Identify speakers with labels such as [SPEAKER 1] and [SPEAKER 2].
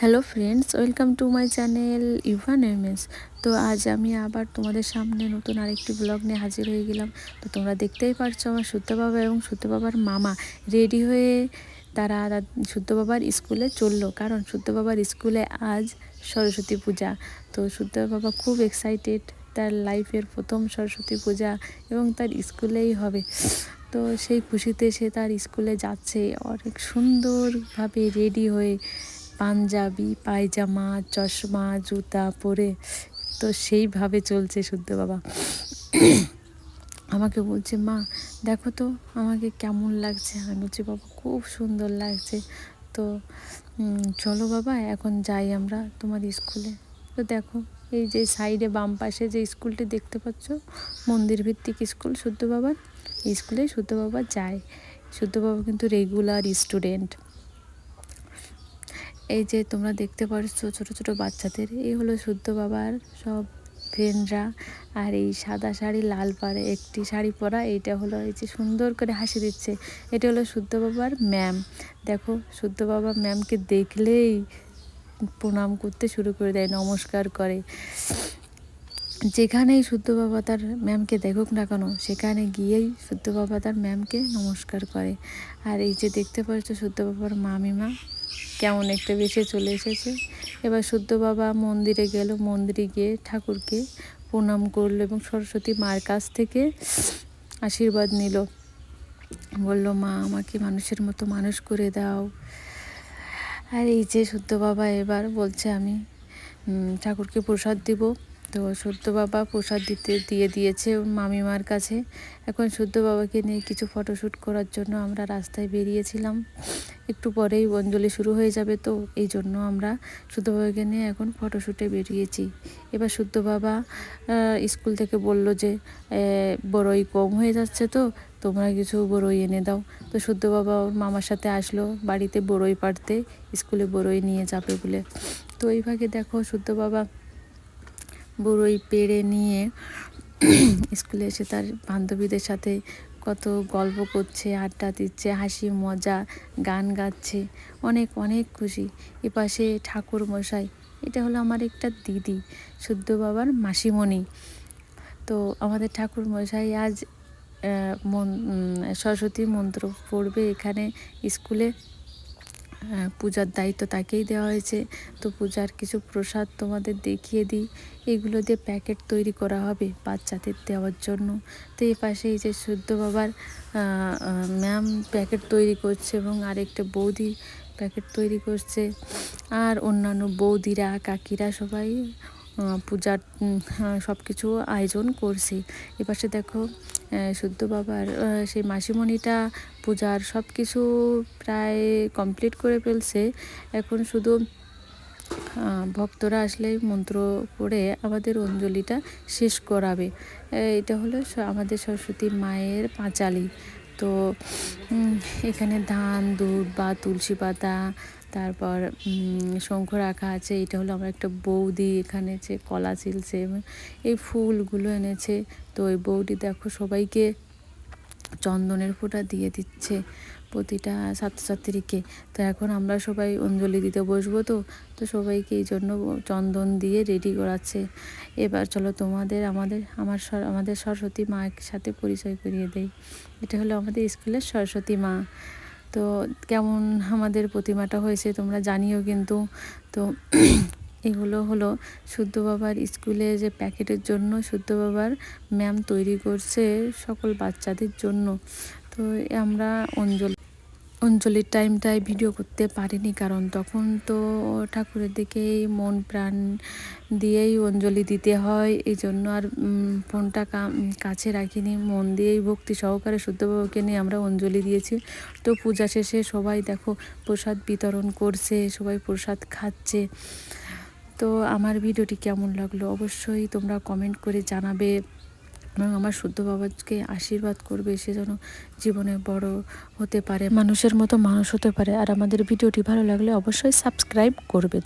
[SPEAKER 1] Hello friends, welcome to my channel Evan MS. তো আজ আমি আবার তোমাদের সামনে নতুন আরেকটি ব্লগ নিয়ে হাজির হয়ে গেলাম। তো তোমরা দেখতেই পারছ আমার সত্য বাবা এবং সত্য বাবার মামা রেডি হয়ে তারা শুদ্ধ বাবার স্কুলে চলল। কারণ শুদ্ধ বাবার স্কুলে আজ সরস্বতী পূজা। তো শুদ্ধ বাবা খুব এক্সাইটেড তার লাইফের প্রথম সরস্বতী পূজা এবং তার স্কুলেই হবে। তো সেই খুশিতে সে তার স্কুলে যাচ্ছে। অনেক সুন্দরভাবে রেডি হয়ে পাঞ্জাবি, পায়জামা, চশমা, জুতা পরে তো সেইভাবে চলছে শুদ্ধ বাবা। আমাকে বলছে, মা, দেখো তো, আমাকে কেমন লাগছে। আমি বলছি, বাবা, খুব সুন্দর লাগছে। তো চলো বাবা, এখন যাই আমরা তোমার স্কুলে। তো দেখো, এই যে সাইডে বাম পাশে যে স্কুলটি দেখতে পাচ্ছ মন্দির ভিত্তিক স্কুল, শুদ্ধ বাবার স্কুলে শুদ্ধ বাবা যায়। শুদ্ধ বাবা কিন্তু রেগুলার স্টুডেন্ট এই যে তোমরা দেখতে পারছ ছোট ছোট বাচ্চাদের, এই হলো শুদ্ধ বাবার সব ফ্রেন্ডরা আর এই সাদা শাড়ি, লাল পাড়ে একটি শাড়ি পরা, এইটা হলো এই যে সুন্দর করে হাসি দিচ্ছে। এটা হলো শুদ্ধ বাবার ম্যাম। দেখো, শুদ্ধ বাবা ম্যামকে দেখলেই প্রণাম করতে শুরু করে দেয়, নমস্কার করে। যেখানেই শুদ্ধ বাবা তার ম্যামকে দেখুক না কেন, সেখানে গিয়েই শুদ্ধ বাবা তার ম্যামকে নমস্কার করে। আর এই যে দেখতে পাচ্ছ শুদ্ধ বাবার মামিমা কেমন একটা বেশে চলে এসেছে। এবার শুদ্ধ বাবা মন্দিরে গেল, মন্দিরে গিয়ে ঠাকুরকে প্রণাম করল এবং সরস্বতী মার কাছ থেকে আশীর্বাদ নিল। বলল, মা, আমাকে মানুষের মতো মানুষ করে দাও। আর এই যে শুদ্ধ বাবা এবার বলছে, আমি ঠাকুরকে প্রসাদ দিব। তো শুদ্ধ বাবা প্রসাদ দিতে, দিয়ে দিয়েছে মামিমার কাছে। এখন শুদ্ধ বাবাকে নিয়ে কিছু ফটোশ্যুট করার জন্য আমরা রাস্তায় বেরিয়েছিলাম। একটু পরেই অঞ্জলি শুরু হয়ে যাবে তো, এই জন্য আমরা শুদ্ধ বাবাকে নিয়ে এখন ফটোশ্যুটে বেরিয়েছি। এবার শুদ্ধ বাবা স্কুল থেকে বলল যে বড়ই কম হয়ে যাচ্ছে তো, তোমরা কিছু বড়ই এনে দাও। তো শুদ্ধ বাবা ওর মামার সাথে আসলো, বাড়িতে বড়ই পাড়তে স্কুলে বড়ই নিয়ে যাবে বলে। তো এইভাবে দেখো শুদ্ধ বাবা বড়ই পেড়ে নিয়ে স্কুলে এসে তার বান্ধবীদের সাথে কত গল্প করছে, আড্ডা দিচ্ছে, হাসি, মজা, গান গাচ্ছে। অনেক অনেক খুশি। এপাশে ঠাকুর মশাই, এটা হলো আমার একটা দিদি, শুদ্ধ বাবার মাসিমণি। তো আমাদের ঠাকুর মশাই আজ মন সরস্বতী মন্ত্র পড়বে এখানে স্কুলে। পূজার দায়িত্ব তাকেই দেওয়া হয়েছে। তো পূজার কিছু প্রসাদ তোমাদের দেখিয়ে দিই। এগুলো দিয়ে প্যাকেট তৈরি করা হবে বাচ্চাদের দেওয়ার জন্য। তো এই পাশে এই যে শুদ্ধ বাবার ম্যাম প্যাকেট তৈরি করছে এবং আরেকটা বৌদি প্যাকেট তৈরি করছে। আর অন্যান্য বৌদিরা, কাকিরা সবাই পূজার সব কিছু আয়োজন করছি। এপাশে দেখো শুদ্ধ বাবার সেই মাসিমণিটা পূজার সব কিছু প্রায় কমপ্লিট করে ফেলছে। এখন শুধু ভক্তরা আসলে মন্ত্র পড়ে আমাদের অঞ্জলিটা শেষ করাবে। এটা হলো আমাদের সরস্বতী মায়ের পাঁচালি। তো এখানে ধান, দুধ বা তুলসী পাতা, তারপর শঙ্খ রাখা আছে। এটা হলো আমার একটা বৌদি এখানে যে কলা চিলছে এই ফুলগুলো এনেছে। তো ওই বৌদি দেখো সবাইকে চন্দনের ফোঁটা দিয়ে দিচ্ছে। প্রতিটা ছাত্রছাত্রীকে। তো এখন আমরা সবাই অঞ্জলি দিতে বসবো তো তো সবাইকে এই জন্য চন্দন দিয়ে রেডি করাচ্ছে। এবার চলো তোমাদের, আমাদের, আমার আমাদের সরস্বতী মায়ের সাথে পরিচয় করিয়ে দেই। এটা হলো আমাদের স্কুলের সরস্বতী মা। তো কেমন আমাদের প্রতিমাটা হয়েছে তোমরা জানিও কিন্তু। তো এগুলো হলো শুদ্ধ বাবার স্কুলে যে প্যাকেটের জন্য শুদ্ধ বাবার ম্যাম তৈরি করছে সকল বাচ্চাদের জন্য। তো আমরা অঞ্জলি অঞ্জলির টাইমটায় ভিডিও করতে পারিনি কারণ তখন তো ঠাকুরের দিকেই মন প্রাণ দিয়েই অঞ্জলি দিতে হয়। এই জন্য আর ফোনটা কাছে রাখিনি, মন দিয়েই ভক্তি সহকারে শুদ্ধবাবুকে নিয়ে আমরা অঞ্জলি দিয়েছি। তো পূজা শেষে সবাই দেখো প্রসাদ বিতরণ করছে, সবাই প্রসাদ খাচ্ছে। তো আমার ভিডিওটি কেমন লাগল অবশ্যই তোমরা কমেন্ট করে জানাবে। এবং আমার শুদ্ধ বাবাকে আশীর্বাদ করবে, সে যেন জীবনে বড় হতে পারে, মানুষের মতো মানুষ হতে পারে। আর আমাদের ভিডিওটি ভালো লাগলে অবশ্যই সাবস্ক্রাইব করবে।